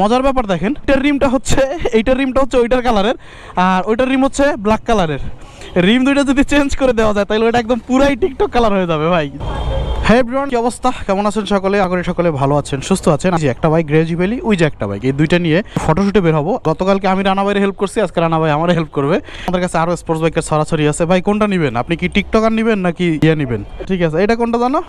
মজার ব্যাপার দেখেন, এটার রিমটা হচ্ছে, এইটার রিমটা হচ্ছে ওইটার কালারের, আর ওইটার রিম হচ্ছে ব্ল্যাক কালারের। রিম দুইটা যদি চেঞ্জ করে দেওয়া যায় তাহলে ওটা একদম পুরাই টিকটক কালার হয়ে যাবে ভাই। হ্যাঁ এভরিওয়ান কি অবস্থা? কেমন আছেন সকলে? আগরে সকলে ভালো আছেন, সুস্থ আছেন। যে একটা বাইক গ্রেজি ওই যে একটা বাইক এই দুইটা নিয়ে ফটোশুটে বের হব। গতকালকে আমি রানা ভাইয়ের হেল্প করছি, আজকে রানা ভাই আমার হেল্প করবে। আমাদের কাছে আরও স্পোর্টস বাইকের সরাসরি আছে। ভাই, কোনটা নেবেন? আপনি কি টিকটকার নেবেন নাকি ইয়ে নেবেন? ঠিক আছে, এটা কোনটা জানো?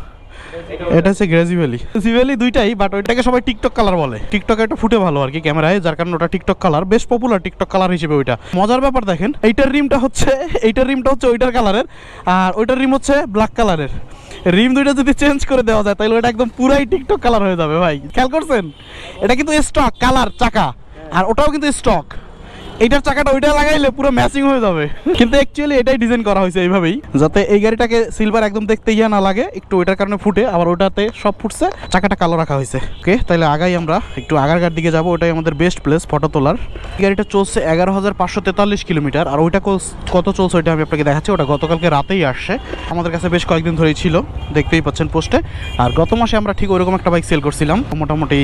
এটা হচ্ছে গ্রেজি ভ্যালি দুইটাই বাট ওইটাকে সবাই টিকটক কালার বলে। টিকটকে একটা ফুটে ভালো আর কি ক্যামেরায়, যার কারণে ওটা টিকটক কালার বেশ পপুলার টিকটক কালার হিসেবে ওইটা। মজার ব্যাপার দেখেন, এইটার রিমটা হচ্ছে, এইটার রিমটা হচ্ছে ওইটার কালারের আর ওইটার রিম হচ্ছে ব্ল্যাক কালারের রিম দুইটা যদি চেঞ্জ করে দেওয়া যায় তাহলে ওটা একদম পুরাই টিকটক কালার হয়ে যাবে ভাই। খেয়াল করছেন? এটা কিন্তু স্টক কালার চাকা। আর ওটাও কিন্তু স্টক এইটার চাকাটা ওইটা লাগাইলে পুরো ম্যাচিং হয়ে যাবে। কিন্তু অ্যাকচুয়ালি এটাই ডিজাইন করা হয়েছে এইভাবেই। যাতে এই গাড়িটাকে সিলভার একদম দেখতে ইয়া না লাগে, একটু ওইটার কারণে ফুটে, আবার ওটাতে সব ফুটছে, চাকাটা কালো রাখা হয়েছে। ওকে তাহলে আগাই আমরা, একটু আগারগার দিকে যাব, ওটাই আমাদের বেস্ট প্লেস ফটো তোলার। গাড়িটা চলছে এগারো হাজার পাঁচশো তেতাল্লিশ কিলোমিটার, আর ওইটা কত চলছে ওইটা আমি আপনাকে দেখাচ্ছি, ওটা গতকালকে রাতেই আসছে। আমাদের কাছে বেশ কয়েকদিন ধরেই ছিল, দেখতেই পাচ্ছেন পোস্টে। আর গত মাসে আমরা ঠিক ওইরকম একটা বাইক সেল করছিলাম, মোটামুটি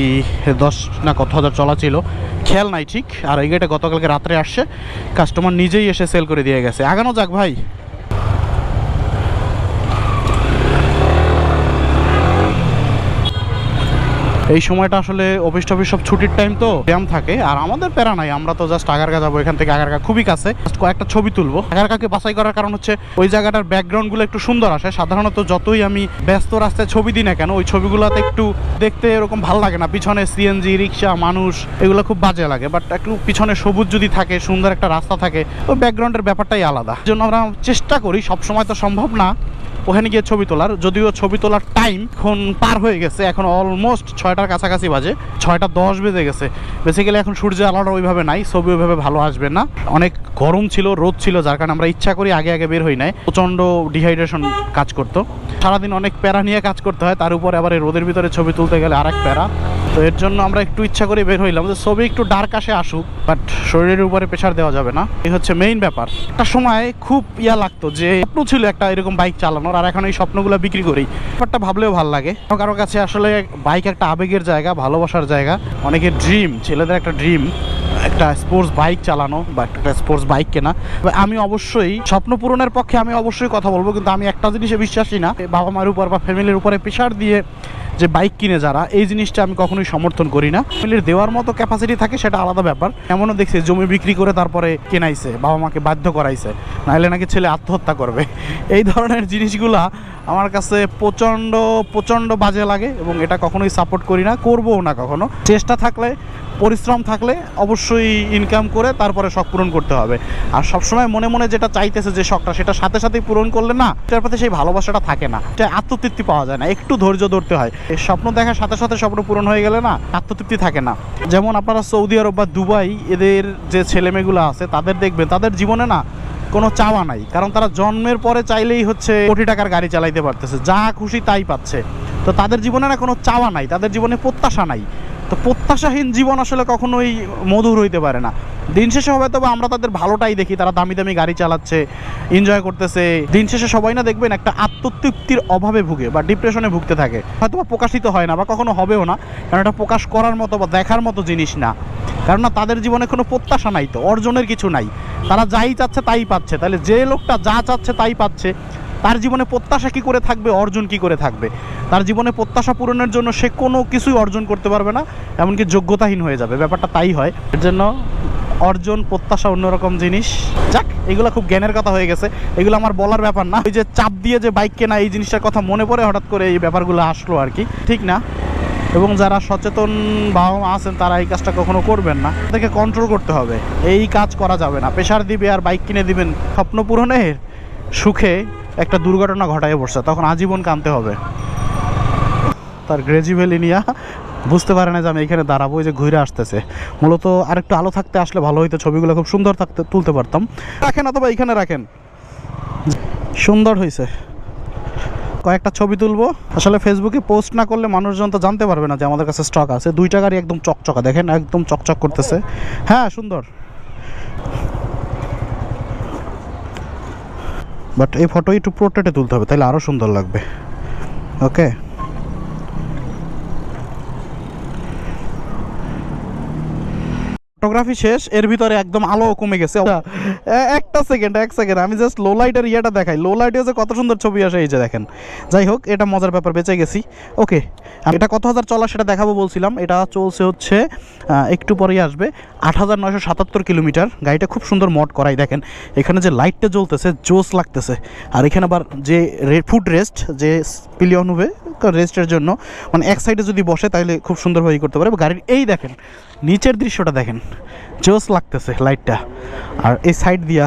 দশ না কত হাজার চলা ছিল। খেয়াল নাই ঠিক, আর এই গাড়িটা গতকালকে রাত্রে আসছে। কাস্টমার নিজেই এসে সেল করে দিয়ে গেছে। আগানো যাক ভাই। এই সময়টা আসলে অফিস টফিস সব ছুটির টাইম তো, ব্যায়াম থাকে, আর আমাদের প্যারা নাই, আমরা তো জাস্ট আগারগা যাব, এখান থেকে আগারগা খুবই কাছে কয়েকটা ছবি তুলবো। আগারগাকে বাছাই করার কারণ হচ্ছে, ওই জায়গাটার ব্যাকগ্রাউন্ডগুলো একটু সুন্দর আসে, সাধারণত যতই আমি ব্যস্ত রাস্তায় ছবি দিই না কেন, ওই ছবিগুলোতে একটু দেখতে এরকম ভালো লাগে না, পিছনে সিএনজি রিক্সা, মানুষ, এগুলো খুব বাজে লাগে বাট একটু পিছনে সবুজ যদি থাকে, সুন্দর একটা রাস্তা থাকে, ওই ব্যাকগ্রাউন্ডের ব্যাপারটাই আলাদা। জন্য আমরা চেষ্টা করি, সবসময় তো সম্ভব না ওখানে গিয়ে ছবি তোলার, যদিও ছবি তোলার টাইম এখন পার হয়ে গেছে, এখন অলমোস্ট ছয়টার কাছাকাছি বাজে, ছয়টা দশ বেজে গেছে। বেসিক্যালি এখন সূর্যের আলোটা ওইভাবে নাই, ছবি ওইভাবে ভালো আসবে না। অনেক গরম ছিল, রোদ ছিল, যার কারণে আমরা ইচ্ছা করি আগে আগে বের হই নাই। প্রচণ্ড ডিহাইড্রেশন কাজ করতো। সারাদিন অনেক প্যারা নিয়ে কাজ করতে হয়, তার উপরে আবার এই রোদের ভিতরে ছবি তুলতে গেলে আরেক প্যারা। তো এর জন্য আমরা একটু ইচ্ছা করে বের হইলাম যে ছবি একটু ডার্ক আসে আসুক বাট শরীরের উপরে প্রেশার দেওয়া যাবে না। এই হচ্ছে মেইন ব্যাপার। একটা সময় খুব ইয়া লাগতো যে, স্বপ্ন ছিল একটা এরকম বাইক চালানোর, আর এখন এই স্বপ্নগুলো বিক্রি করি। ব্যাপারটা ভাবলেও ভালো লাগে। কারও কাছে আসলে বাইক একটা আবেগের জায়গা, ভালোবাসার জায়গা, অনেকের ড্রিম ছেলেদের একটা ড্রিম একটা স্পোর্টস বাইক চালানো বা একটা স্পোর্টস বাইক কেনা। আমি অবশ্যই স্বপ্ন পূরণের পক্ষে আমি অবশ্যই কথা বলব, কিন্তু আমি একটা জিনিসে বিশ্বাসী না। বাবা মার উপর বা ফ্যামিলির উপরে প্রেশার দিয়ে যে বাইক কিনে যারা, এই জিনিসটা আমি কখনোই সমর্থন করি না। ফ্যামিলির দেওয়ার মতো ক্যাপাসিটি থাকে, সেটা আলাদা ব্যাপার। এমনও দেখছি, জমি বিক্রি করে তারপরে কেনাইছে, বাবা মাকে বাধ্য করাইছে। নাহলে নাকি ছেলে আত্মহত্যা করবে। এই ধরনের জিনিসগুলা আমার কাছে প্রচণ্ড প্রচণ্ড বাজে লাগে এবং এটা কখনোই সাপোর্ট করি না, করবও না কখনো। চেষ্টা থাকলে, পরিশ্রম থাকলে অবশ্যই ইনকাম করে তারপরে শখ পূরণ করতে হবে। আর সবসময় মনে মনে যেটা চাইতেছে যে শখটা, সেটা সাথে সাথেই পূরণ করলে না, এটার প্রতি সেই ভালোবাসাটা থাকে না। এটা আত্মতৃপ্তি পাওয়া যায় না। একটু ধৈর্য ধরতে হয়। স্বপ্ন দেখার সাথে সাথে স্বপ্ন পূরণ হয়ে গেলে না আত্মতৃপ্তি থাকে না। যেমন আপনারা সৌদি আরব বা দুবাই, এদের যে ছেলেমেয়েগুলো আছে, তাদের দেখবেন, তাদের জীবনে না কোনো চাওয়া নাই। কারণ তারা জন্মের পরে চাইলেই হচ্ছে কোটি টাকার গাড়ি চালাইতে পারতেছে, যা খুশি তাই পাচ্ছে। তো তাদের জীবনে না কোনো চাওয়া নাই, তাদের জীবনে প্রত্যাশা নাই। তো প্রত্যাশাহীন জীবন আসলে কখনোই মধুর হইতে পারে না। দিন শেষে হবে, তবে আমরা তাদের ভালোটাই দেখি। তারা দামি দামি গাড়ি চালাচ্ছে এনজয় করতেছে। দিন শেষে সবাই না দেখবেন একটা আত্মতৃপ্তির অভাবে ভুগে বা ডিপ্রেশনে ভুগতে থাকে। হয়তো বা প্রকাশিত হয় না বা কখনো হবেও না, কারণ এটা প্রকাশ করার মতো বা দেখার মতো জিনিস না। কারণ না, তাদের জীবনে কোনো প্রত্যাশা নাই তো, অর্জনের কিছু নাই। তারা যাই চাচ্ছে তাই পাচ্ছে। তাহলে যে লোকটা যা চাচ্ছে তাই পাচ্ছে। তার জীবনে প্রত্যাশা কি করে থাকবে, অর্জন কি করে থাকবে? তার জীবনে প্রত্যাশা পূরণের জন্য সে কোনো কিছুই অর্জন করতে পারবে না, এমনকি যোগ্যতাহীন হয়ে যাবে। ব্যাপারটা তাই হয়। এর জন্য অর্জন, প্রত্যাশা অন্যরকম জিনিস। যাক, এগুলো খুব জ্ঞানের কথা হয়ে গেছে। এগুলো আমার বলার ব্যাপার না। ওই যে চাপ দিয়ে যে বাইক কেনা, এই জিনিসটার কথা মনে পড়ে হঠাৎ করে এই ব্যাপারগুলো আসলো আর কি। ঠিক না? এবং যারা সচেতন বাবা মা আছেন, তারা এই কাজটা কখনো করবেন না। তাদেরকে কন্ট্রোল করতে হবে। এই কাজ করা যাবে না। প্রেশার দিবে আর বাইক কিনে দিবেন। স্বপ্ন পূরণের সুখে একটা দুর্ঘটনা ঘটায় বসছে, তখন আজীবন কানতে হবে। তার গ্রেজি ভ্যালি নিয়ে বুঝতে পারে না যে আমি এখানে দাঁড়াবো যে ঘুরে আসতেছে। মূলত আরেকটু আলো থাকতে আসলে ভালো হইতো, ছবিগুলো খুব সুন্দর থাকতে, তুলতে পারতাম। রাখেন অথবা এখানে রাখেন। সুন্দর হয়েছে কয়েকটা ছবি তুলবো। আসলে ফেসবুকে পোস্ট না করলে মানুষজন তো জানতে পারবে না যে আমাদের কাছে স্টক আছে। দুইটা গাড়ি একদম চকচকা, দেখেন, একদম চকচক করতেছে। হ্যাঁ সুন্দর। বাট এই ফটো একটু পোর্ট্রেটে তুলতে হবে তাহলে আরও সুন্দর লাগবে। ওকে ফটোগ্রাফি শেষ, এর ভিতরে একদম আলো কমে গেছে। এ- একটা সেকেন্ড এক সেকেন্ড আমি জাস্ট লো লাইটের ইয়েটা দেখাই। লো লাইটে যে কত সুন্দর ছবি আসে, এই যে দেখেন। যাই হোক, এটা মজার ব্যাপার, বেঁচে গেছি। ওকে এটা কত হাজার চলা সেটা দেখাবো বলছিলাম। এটা চলছে হচ্ছে একটু পরেই আসবে। আট হাজার নয়শো সাতাত্তর কিলোমিটার। গাড়িটা খুব সুন্দর মড করাই, দেখেন। এখানে যে লাইটটা জ্বলতেছে জোস লাগতেছে। আর এখানে আবার যে ফুড রেস্ট যে পিলিয়ন হবে রেস্টের জন্য। মানে এক সাইডে যদি বসে তাহলে খুব সুন্দরভাবে করতে পারে। গাড়ির এই দেখেন, নিচের দৃশ্যটা দেখেন। জোস লাগতেছে লাইটটা আর এই সাইড দিয়া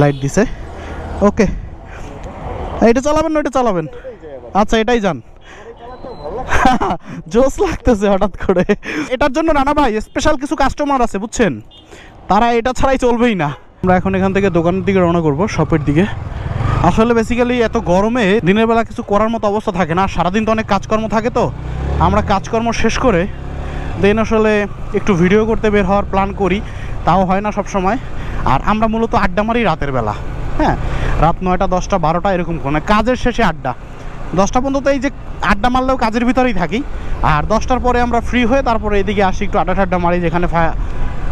লাইট দিছে। ওকে এটা চালাবেন এটা চালাবেন। আচ্ছা এটাই যান। জোস লাগতেছে হঠাৎ করে। এটার জন্য রানা ভাই স্পেশাল কিছু কাস্টমার আছে, বুঝছেন? তারা এটা ছাড়াই চলবেই না। আমরা এখন এখান থেকে দোকানের দিকে রওনা করব শপের দিকে। আসলে বেসিক্যালি এত গরমে দিনের বেলা কিছু করার মতো অবস্থা থাকে না সারাদিন তো অনেক কাজকর্ম থাকে তো। আমরা কাজকর্ম শেষ করে দেন আসলে একটু ভিডিও করতে বের হওয়ার প্ল্যান করি, তাও হয় না সব সময় আর আমরা মূলত আড্ডা মারি রাতের বেলা হ্যাঁ? রাত নয়টা, দশটা, বারোটা এরকম কোনো কাজের শেষে আড্ডা। দশটা পর্যন্ত এই যে আড্ডা মারলেও কাজের ভিতরেই থাকি। আর দশটার পরে আমরা ফ্রি হয়ে তারপরে এদিকে আসি, একটু আড্ডা টাড্ডা মারি, যেখানে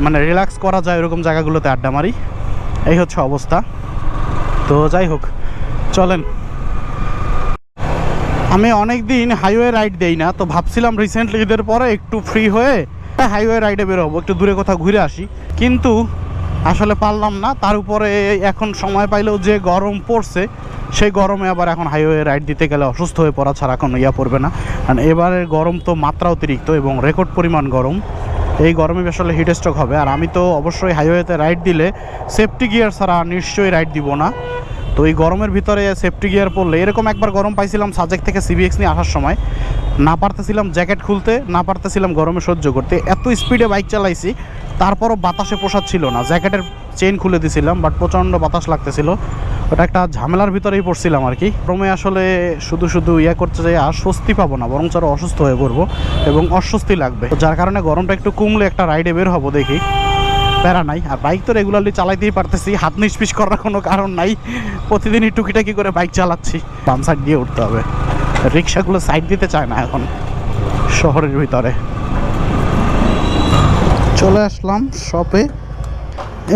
মানে রিল্যাক্স করা যায় এরকম জায়গাগুলোতে আড্ডা মারি। এই হচ্ছে অবস্থা। তো যাই হোক চলেন। আমি অনেক দিন হাইওয়ে রাইড দেই না, তো ভাবছিলাম রিসেন্টলি ঈদের পরে একটু ফ্রি হয়ে হাইওয়ে রাইডে বেরোবো, একটু দূরে কোথাও ঘুরে আসি। কিন্তু আসলে পারলাম না, তার উপরে এখন সময় পাইলেও যে গরম পড়ছে, সেই গরমে আবার এখন হাইওয়ে রাইড দিতে গেলে অসুস্থ হয়ে পড়া ছাড়া কোনো ইয়া পড়বে না। কারণ এবারের গরম তো মাত্রা অতিরিক্ত এবং রেকর্ড পরিমাণ গরম। এই গরমে আসলে হিট স্ট্রোক হবে। আর আমি তো অবশ্যই হাইওয়েতে রাইড দিলে সেফটি গিয়ার ছাড়া নিশ্চয়ই রাইড দিব না। তো এই গরমের ভিতরে সেফটি গিয়ার পরলে, এরকম একবার গরম পাইছিলাম সাজেক থেকে সিবিএক্স নিয়ে আসার সময়। না পারতেছিলাম জ্যাকেট খুলতে, না পারতেছিলাম গরমে সহ্য করতে। এত স্পিডে বাইক চালাইছি, তারপরও বাতাসে পোষাচ্ছিল না। জ্যাকেটের চেন খুলে দিছিলাম বাট প্রচণ্ড বাতাস লাগতেছিল। ওটা একটা ঝামেলার ভিতরেই পড়ছিলাম আর কি। ক্রমে আসলে শুধু শুধু ইয়া করতে যাই আর স্বস্তি পাবো না বরং আরও অসুস্থ হয়ে পড়ব এবং অস্বস্তি লাগবে। যার কারণে গরমটা একটু কমলে একটা রাইডে বের হব দেখি। প্যারা নাই। আর বাইক তো রেগুলারলি চালাইতেই পারতেছি। হাত নিষ্পিস করার কোনো কারণ নাই। প্রতিদিনই টুকিটাকি করে বাইক চালাচ্ছি। বাম সাইড দিয়ে উঠতে হবে। রিক্সাগুলো সাইড দিতে চায় না এখন শহরের ভিতরে। চলে আসলাম শপে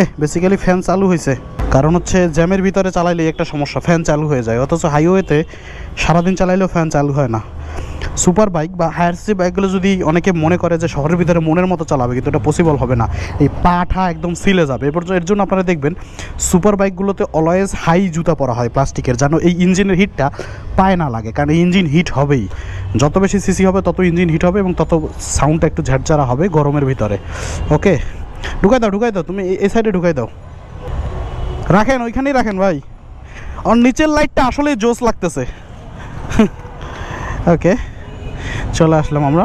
এ বেসিক্যালি ফ্যান চালু হয়েছে কারণ হচ্ছে জ্যামের ভিতরে চালাইলে একটা সমস্যা। ফ্যান চালু হয়ে যায়। অথচ হাইওয়েতে সারাদিন চালাইলেও ফ্যান চালু হয় না। সুপার বাইক বা হায়ার সি বাইকগুলো যদি অনেকে মনে করে যে শহরের ভিতরে মনের মতো চালাবে, কিন্তু এটা পসিবল হবে না। এই পাঠা একদম সিলে যাবে। এরপর এর জন্য আপনারা দেখবেন, সুপার বাইকগুলোতে অলওয়েজ হাই জুতা পরা হয় প্লাস্টিকের, যেন এই ইঞ্জিনের হিটটা পায়ে না লাগে, কারণ ইঞ্জিন হিট হবেই। যত বেশি সিসি হবে, তত ইঞ্জিন হিট হবে এবং তত সাউন্ডটা একটু ঝাড়ঝাড়া হবে গরমের ভিতরে। ওকে? ঢুকাই দাও ঢুকাই দাও, তুমি এই- সাইডে ঢুকাই দাও। রাখেন, ওইখানেই রাখেন ভাই। আর নিচের লাইটটা আসলেই জোস লাগতেছে। ওকে? চলে আসলাম আমরা